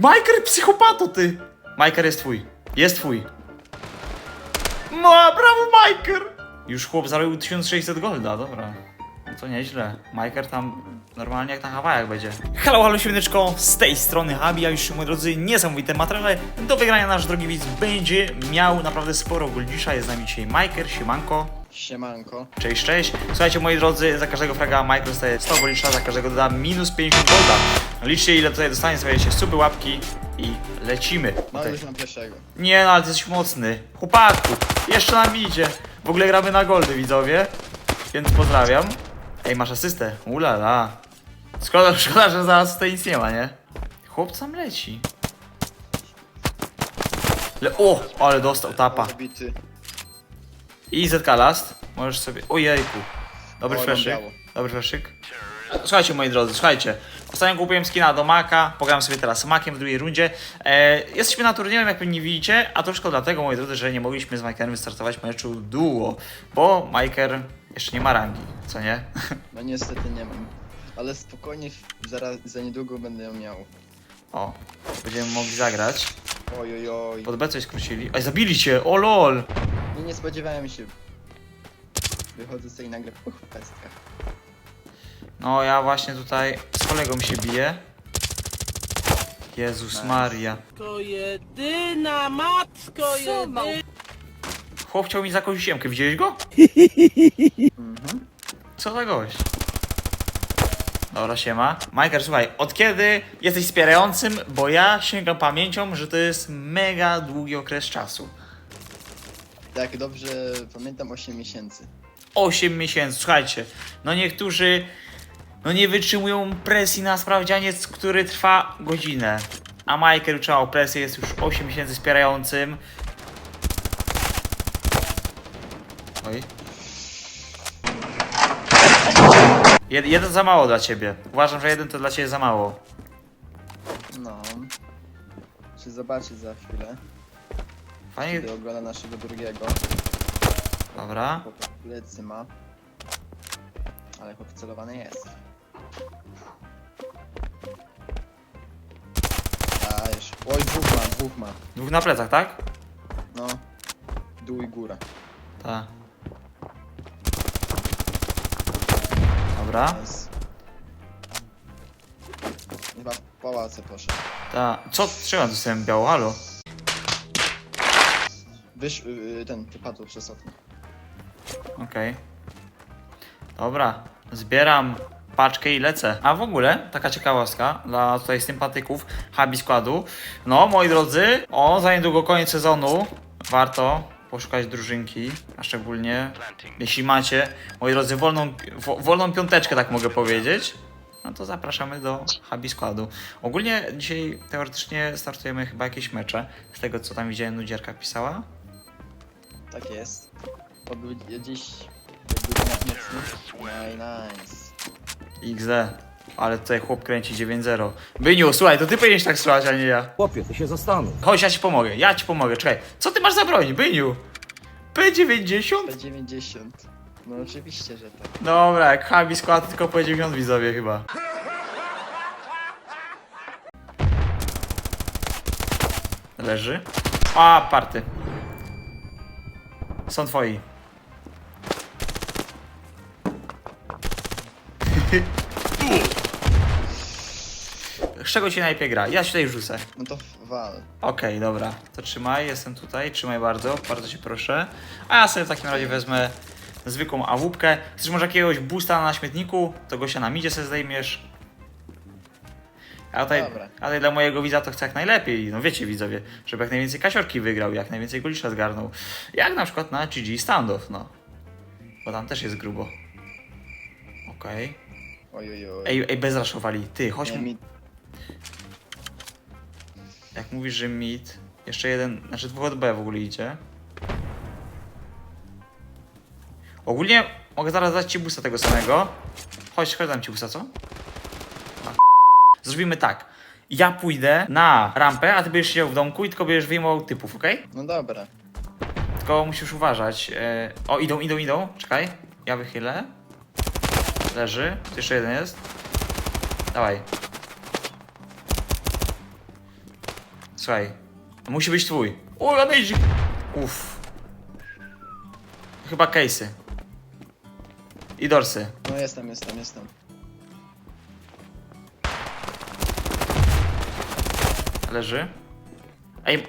Majker, psychopato ty! Majker jest twój. Jest twój. No, brawo Majker! Już chłop zarobił 1600 golda, dobra. No to nieźle. Majker tam normalnie jak na Hawajach będzie. Halo, halo świetnyczko, z tej strony Habi, a już moi drodzy, niesamowite materiały. Do wygrania nasz drogi widz będzie miał naprawdę sporo goldzisza. Jest z nami dzisiaj Majker, siemanko. Siemanko. Cześć, cześć. Słuchajcie, moi drodzy, za każdego fraga Michael dostaje 100 golisza, za każdego doda minus 50 golda. Liczcie ile tutaj dostanie, stawiajcie suby, łapki i lecimy. No już mam pierwszego. Nie no, ale ty jesteś mocny. Chłopaku, jeszcze nam idzie. W ogóle gramy na goldy, widzowie. Więc pozdrawiam. Ej, masz asystę. Ulala. Szkoda, szkoda, że zaraz tutaj nic nie ma, nie? Chłop sam leci. Le o, ale dostał tapa. Zabity. I ZK last. Możesz sobie... Ojejku. Dobry O, mam fleszyk. biało. Dobry fleszyk. Słuchajcie moi drodzy, słuchajcie. Ostatnio kupiłem skina do Maka, pogram sobie teraz z Makiem w drugiej rundzie. E, jesteśmy na turnieju, jak pewnie widzicie, a to tylko dlatego, moi drodzy, że nie mogliśmy z Mikerem wystartować meczu duo, bo Miker jeszcze nie ma rangi, co nie? No niestety nie mam. Ale spokojnie, zaraz, za niedługo będę ją miał. O, będziemy mogli zagrać. Oj, oj, oj. Pod B coś skrócili. Ej, zabili cię, o lol! Nie, nie spodziewałem się. Wychodzę sobie i nagle puch w pestkach. No, ja właśnie tutaj z kolegą się biję. Jezus Nice. Maria. Matko jedyna, matko jedyna. Chłop chciał mi zakosić siemkę, widziałeś go? Mhm. Co za gość? Dobra, siema. Majker, słuchaj, od kiedy jesteś wspierającym? Bo ja sięgam pamięcią, że to jest mega długi okres czasu. Tak, dobrze pamiętam 8 miesięcy. 8 miesięcy, słuchajcie. No niektórzy no nie wytrzymują presji na sprawdzianiec, który trwa godzinę. A Majker utrzymał presję, jest już 8 miesięcy wspierającym. Oj. Jed, jeden za mało dla ciebie. Uważam, że jeden to dla ciebie za mało. No. Czy zobaczyć za chwilę, Fajnie. kiedy ogląda naszego drugiego. Dobra. Chłopak plecy ma. Ale chłop celowany jest. Dajesz. Oj, dwóch ma, dwóch ma. Dwóch na plecach, tak? No. Dół i góra. Tak. Dobra. Chyba w pałace poszedł. Ta. Co? Trzeba dostałem biało, halo. Wysz... Yy, ten, wypadł przez okno. Okej. Dobra. Zbieram paczkę i lecę. A w ogóle, taka ciekawostka dla tutaj sympatyków Habi składu. No, moi drodzy, o, za niedługo koniec sezonu. Warto poszukać drużynki, a szczególnie jeśli macie, moi drodzy, wolną, wo, wolną piąteczkę, tak mogę powiedzieć. No to zapraszamy do Habi składu. Ogólnie dzisiaj teoretycznie startujemy chyba jakieś mecze. Z tego co tam widziałem, nudzierka pisała. Tak jest. Był dziś... Nice. XD. Ale tutaj chłop kręci 9-0. Byniu, słuchaj, to ty powinieneś tak strzelać, a nie ja. Chłopie, ty się zastanów. Chodź, ja ci pomogę, ja ci pomogę, czekaj. Co ty masz za broń, Byniu? P90? P90. No oczywiście, że tak. Dobra, jak Habi skład, tylko P90 widzowie chyba. Leży. A, party. Są twoi. Z czego ci najpierw gra? Ja się tutaj rzucę. No to wal. Okej, dobra. To trzymaj, jestem tutaj. Trzymaj bardzo, bardzo cię proszę. A ja sobie w takim razie wezmę zwykłą awupkę. Chcesz może jakiegoś boosta na śmietniku? To gościa na midzie sobie zdejmiesz. A tutaj, Dobra. a tutaj dla mojego widza to chcę jak najlepiej. No wiecie widzowie, żeby jak najwięcej kasiorki wygrał, jak najwięcej golisza zgarnął. Jak na przykład na GG Standoff, no. Bo tam też jest grubo. Okej. Oj, oj, oj. Ej, ej, bezraszowali. Ty, chodź Nie, mi... Jak mówisz, że mid, jeszcze jeden, znaczy dwóch od B w ogóle idzie. Ogólnie mogę zaraz dać ci busta tego samego. Chodź, chodź dam ci busta, co? A, Zrobimy tak. Ja pójdę na rampę, a ty będziesz siedział w domku i tylko będziesz wyjmował typów, okej? No dobra. Tylko musisz uważać. E, o, idą, idą, idą. Czekaj. Ja wychylę. Leży. Tu jeszcze jeden jest. Dawaj. Słuchaj, musi być twój. O, Anejzik! Uff. Chyba case'y. I dorsy. No jestem, jestem, jestem. Leży. Ej,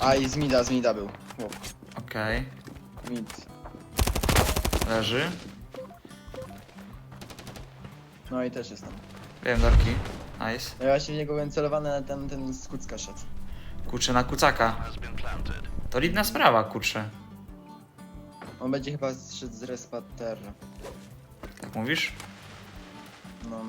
A i z mida, z mida był. Chłop. okej. Mid. Leży. No i też jestem. Wiem, dorki. Nice. No ja właśnie w niego byłem celowany, ale ten, ten z kucka szedł. Kurczę, na kucaka. To lidna sprawa, kurczę. On będzie chyba zszedł z respa terra. Tak mówisz? No.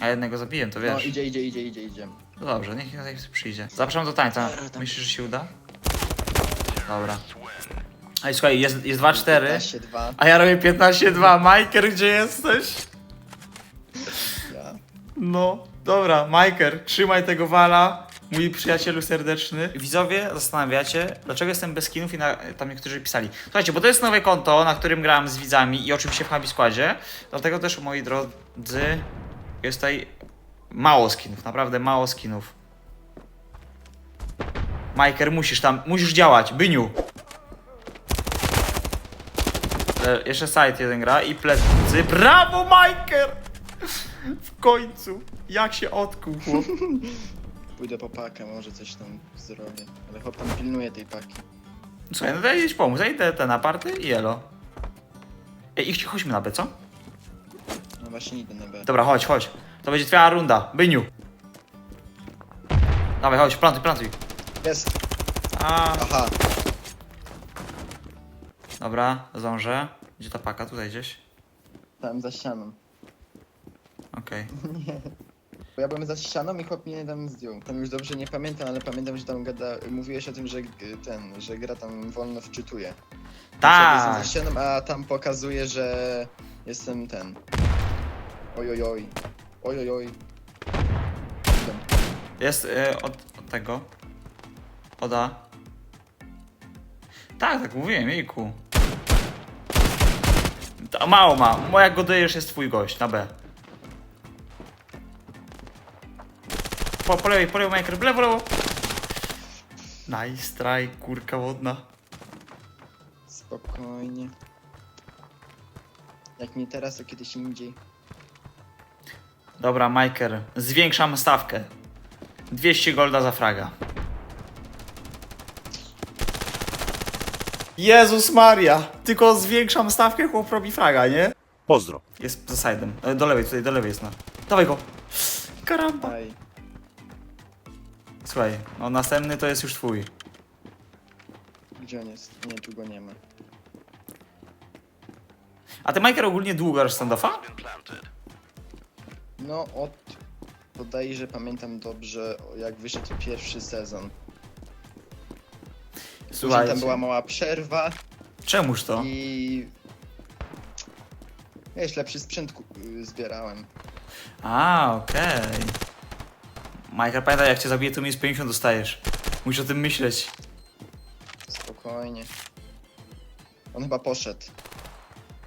A jednego zabiję, to no wiesz. idzie, idzie, idzie, idzie, idzie. No dobrze, niech niech przyjdzie. Zapraszam do tańca. Myślisz, że się uda? Dobra. Ej, słuchaj, jest, jest 2-4. 15-2. A ja robię 15-2. Majker, gdzie jesteś? Ja. No, dobra, Majker, trzymaj tego wala. Mój przyjacielu serdeczny. Widzowie, zastanawiacie, dlaczego jestem bez skinów i na, tam niektórzy pisali. Słuchajcie, bo to jest nowe konto, na którym grałem z widzami i oczywiście w Habi Składzie. Dlatego też, moi drodzy, jest tutaj mało skinów, naprawdę mało skinów. Majker, musisz tam, musisz działać, byniu. E, jeszcze side jeden gra i plecy. Brawo, Majker! W końcu. Jak się odkuł, chłop. Pójdę po pakę, może coś tam zrobię. Ale chłop tam pilnuje tej paki. Słuchaj, no daj gdzieś pomóc. Ja idę ten aparty i elo. Ej, idź, chodźmy na B, co? No właśnie idę na B. Dobra, chodź, chodź. To będzie twoja runda. Byniu. Dawaj, chodź, plantuj, plantuj. Jest! A, Aha! dobra, zdążę. Gdzie ta paka? Tutaj gdzieś. Tam za ścianą. Okej. Bo ja byłem za ścianą i chłop mnie tam zdjął. Tam już dobrze nie pamiętam, ale pamiętam, że tam gada... mówiłeś o tym, że g- ten, że gra tam wolno wczytuje. Tak. za ścianą, a tam pokazuje, że jestem ten. Oj, oj, oj. Oj, oj, oj. Idę. Jest y, od, od tego. Oda. Tak, tak mówiłem, jejku. To mało ma. Moja godejesz jest twój gość, na B. Po, po lewej, po lewej, Minecraft, w lewo, lewo. Nice try, kurka wodna. Spokojnie. Jak nie teraz, to kiedyś indziej. Dobra, Majker, zwiększam stawkę. 200 golda za fraga. Jezus Maria! Tylko zwiększam stawkę, chłop robi fraga, nie? Pozdro. Jest za side'em. E, Do lewej, tutaj do lewej jest no. Dawaj go! Karamba! Aj. Słuchaj, no następny to jest już twój. Gdzie on jest? Nie, tu go nie ma. A ty, Majker, ogólnie długo grasz standoffa? No, od... Podejrzę, pamiętam dobrze, jak wyszedł pierwszy sezon. Później Słuchaj, tam była mała przerwa czemuż to? i... Wiesz, lepszy sprzęt ku- y, zbierałem. A, okej. Majker, pamiętaj, jak cię zabiję, to minus 50 dostajesz. Musisz o tym myśleć. Spokojnie. On chyba poszedł.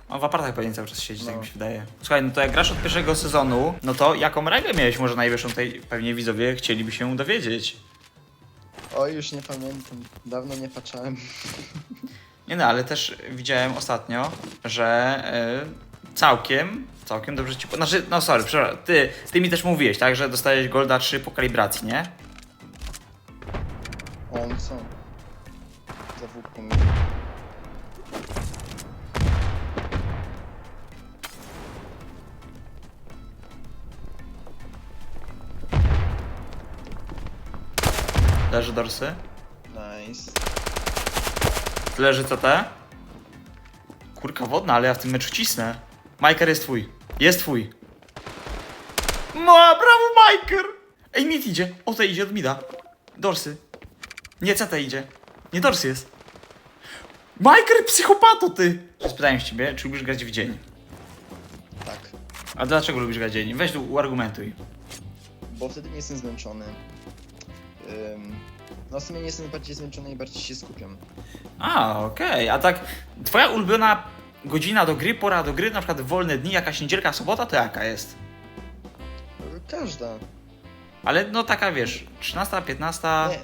On w apartach pewnie cały czas siedzi, tak No. mi się wydaje. Słuchaj, no to jak grasz od pierwszego sezonu, no to jaką rangę miałeś może najwyższą tutaj pewnie widzowie chcieliby się dowiedzieć. Oj, już nie pamiętam. Dawno nie patrzałem. Nie no, ale też widziałem ostatnio, że y, całkiem, całkiem dobrze ci... po- Znaczy, no sorry, przepraszam, ty, ty mi też mówiłeś, tak, że dostajesz Golda 3 po kalibracji, nie? On co? Za wódką. Leży dorsy. Nice. Leży CT. Kurka wodna, ale ja w tym meczu cisnę. Majker jest twój. Jest twój. No, brawo Majker! Ej, mid idzie. O, to idzie od mida. Dorsy. Nie, CT idzie. Nie, dorsy jest. Majker, psychopato ty! Spytałem się ciebie, czy lubisz grać w dzień? Tak. A dlaczego lubisz grać w dzień? Weź tu uargumentuj. Bo wtedy nie jestem zmęczony. Ym, no w sumie nie jestem bardziej zmęczony i bardziej się skupiam. A, okej. A tak, twoja ulubiona godzina do gry, pora do gry, na przykład wolne dni, jakaś niedzielka, sobota, to jaka jest? Każda. Ale no taka wiesz, 13, 15. Nie.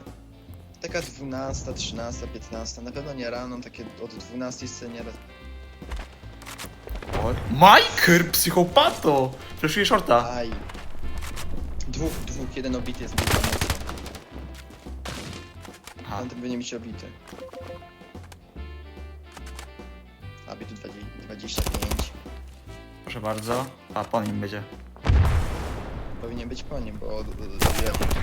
Taka 12, 13, 15, na pewno nie rano, takie od 12 scenie Majker, psychopato! Fleszuje shorta. Aj. Dwóch, dwóch, jeden obity jest bardzo mocno. Aha. Tamten będzie mi się obity. Tu 25. Proszę bardzo. A po nim będzie. Powinien być po nim, bo...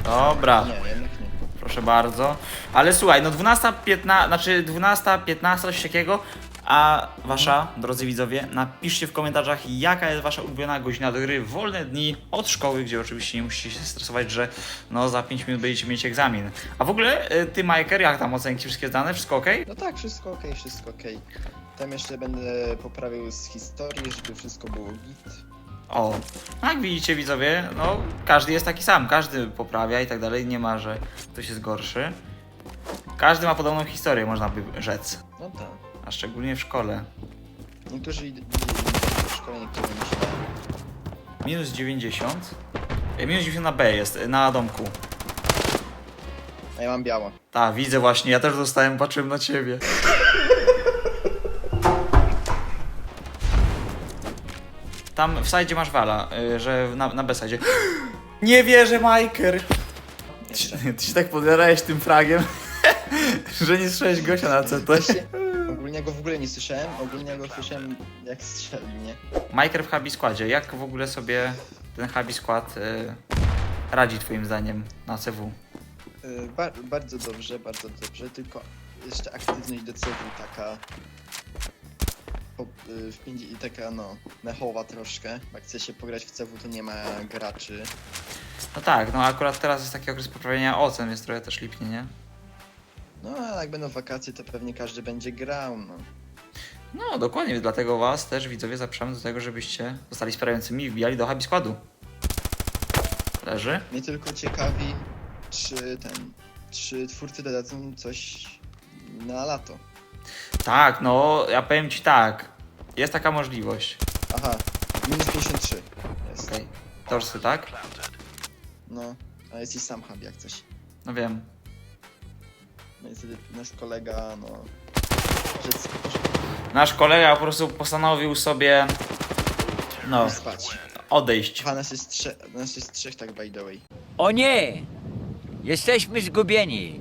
Dobra. Nie, jednak nie. Proszę bardzo. Ale słuchaj, no 12, 15, znaczy 12, 15, coś takiego. A wasza, drodzy widzowie, napiszcie w komentarzach, jaka jest wasza ulubiona godzina do gry w wolne dni od szkoły, gdzie oczywiście nie musicie się stresować, że no za 5 minut będziecie mieć egzamin. A w ogóle y, ty, Majker, jak tam ocenki wszystkie zdane? Wszystko ok? No tak, wszystko okej, wszystko okej. Tam jeszcze będę poprawił z historii, żeby wszystko było git. O, no jak widzicie widzowie, no każdy jest taki sam, każdy poprawia i tak dalej, nie ma, że ktoś jest gorszy. Każdy ma podobną historię, można by rzec, No tak. a szczególnie w szkole. Niektórzy idą do szkoły, niektórzy nie się Minus 90. E, Minus 90 na B jest, e, na domku. A ja mam biało. Tak, widzę właśnie, ja też dostałem, patrzyłem na ciebie. Tam w sajdzie masz wala, y, że na, na B sajdzie. Nie wierzę, Majker! Ty, się- ty się tak podjarałeś tym fragiem, że nie słyszałeś gościa na CT. Właśnie, ogólnie go w ogóle nie słyszałem, ogólnie go słyszałem jak strzelił, nie? Majker w Habi składzie, jak w ogóle sobie ten Habi skład y, radzi twoim zdaniem na CW? Y, Bar bardzo dobrze, bardzo dobrze, tylko jeszcze aktywność do CW taka... Po, y, w pięć, i taka no, mechowa troszkę. Jak chce się pograć w CW to nie ma graczy. No tak, no akurat teraz jest taki okres poprawienia ocen, więc trochę też lipnie, nie? No a jak będą wakacje to pewnie każdy będzie grał, no. No, dokładnie, dlatego was też widzowie zapraszamy do tego, żebyście zostali wspierającymi i wbijali do Habi składu. Leży? Mnie tylko ciekawi, czy ten, czy twórcy dodadzą coś na lato. Tak, no, ja powiem ci tak. Jest taka możliwość. Aha, minus 53 jest. Okej. Torsy, tak? No, a jesteś sam hub jak coś. No wiem. No i wtedy nasz kolega, no... Nasz kolega po prostu postanowił sobie, no, spać. odejść. Aha, nas jest, trze nas jest trzech tak by the way. O nie! Jesteśmy zgubieni.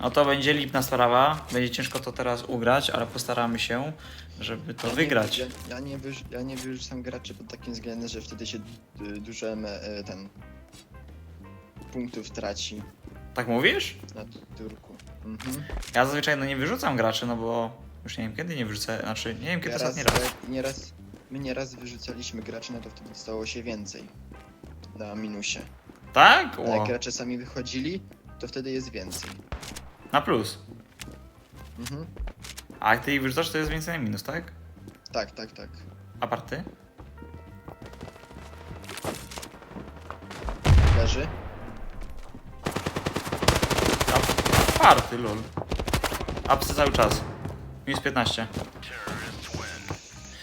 No to będzie lipna sprawa. Będzie ciężko to teraz ugrać, ale postaramy się, żeby to Ja nie- wygrać. Ja, ja, nie ja nie wyrzucam graczy pod takim względem, że wtedy się y, dużo em, e, ten... punktów traci Tak mówisz? na turku. Mhm. Ja zazwyczaj no nie wyrzucam graczy, no bo już nie wiem kiedy nie wyrzucę, znaczy nie wiem kiedy Nieraz, ostatni raz. e, nieraz, my nieraz wyrzucaliśmy graczy, no to wtedy stało się więcej. Na minusie. Tak? A jak gracze sami wychodzili, to wtedy jest więcej. Na plus. Mhm. A jak ty ich wyrzucasz, to jest więcej na minus, tak? Tak, tak, tak. A party? Leży. A party, lol. Apsy cały czas. Minus 15.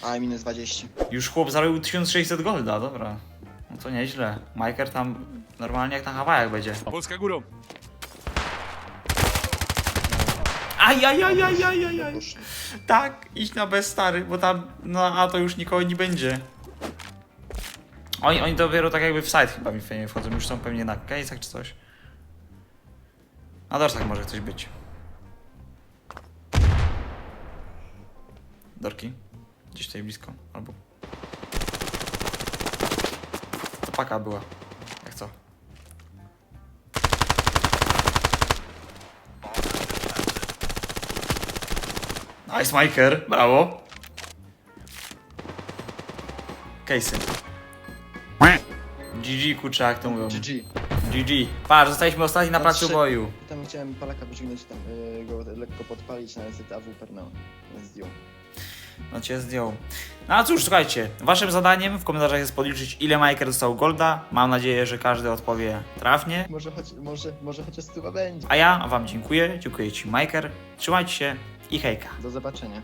A, minus 20. Już chłop zarobił 1600 golda, dobra. No to nieźle. Majker tam normalnie jak na Hawajach będzie. Polska górą. Aj, aj, aj, aj, aj, aj, aj. Poszli. Tak, idź na bez stary, bo tam na A to już nikogo nie będzie. Oni, oni dopiero tak jakby w side chyba mi nie wchodzą, już są pewnie na case'ach czy coś. Na dorsach może coś być. Dorki? Gdzieś tutaj blisko, albo... To paka była. Nice Miker, brawo. Casey. GG kurczę, jak to mówią. GG. GG. Patrz, zostaliśmy ostatni na No, placu trzy- boju. Tam chciałem Palaka wyciągnąć, tam y, go lekko podpalić, no ale niestety no, zdjął. No cię zdjął. No a cóż, słuchajcie, waszym zadaniem w komentarzach jest podliczyć ile Miker dostał golda. Mam nadzieję, że każdy odpowie trafnie. Może, choć, może, może chociaż stywa będzie. A ja wam dziękuję, dziękuję ci Miker. Trzymajcie się i hejka. Do zobaczenia.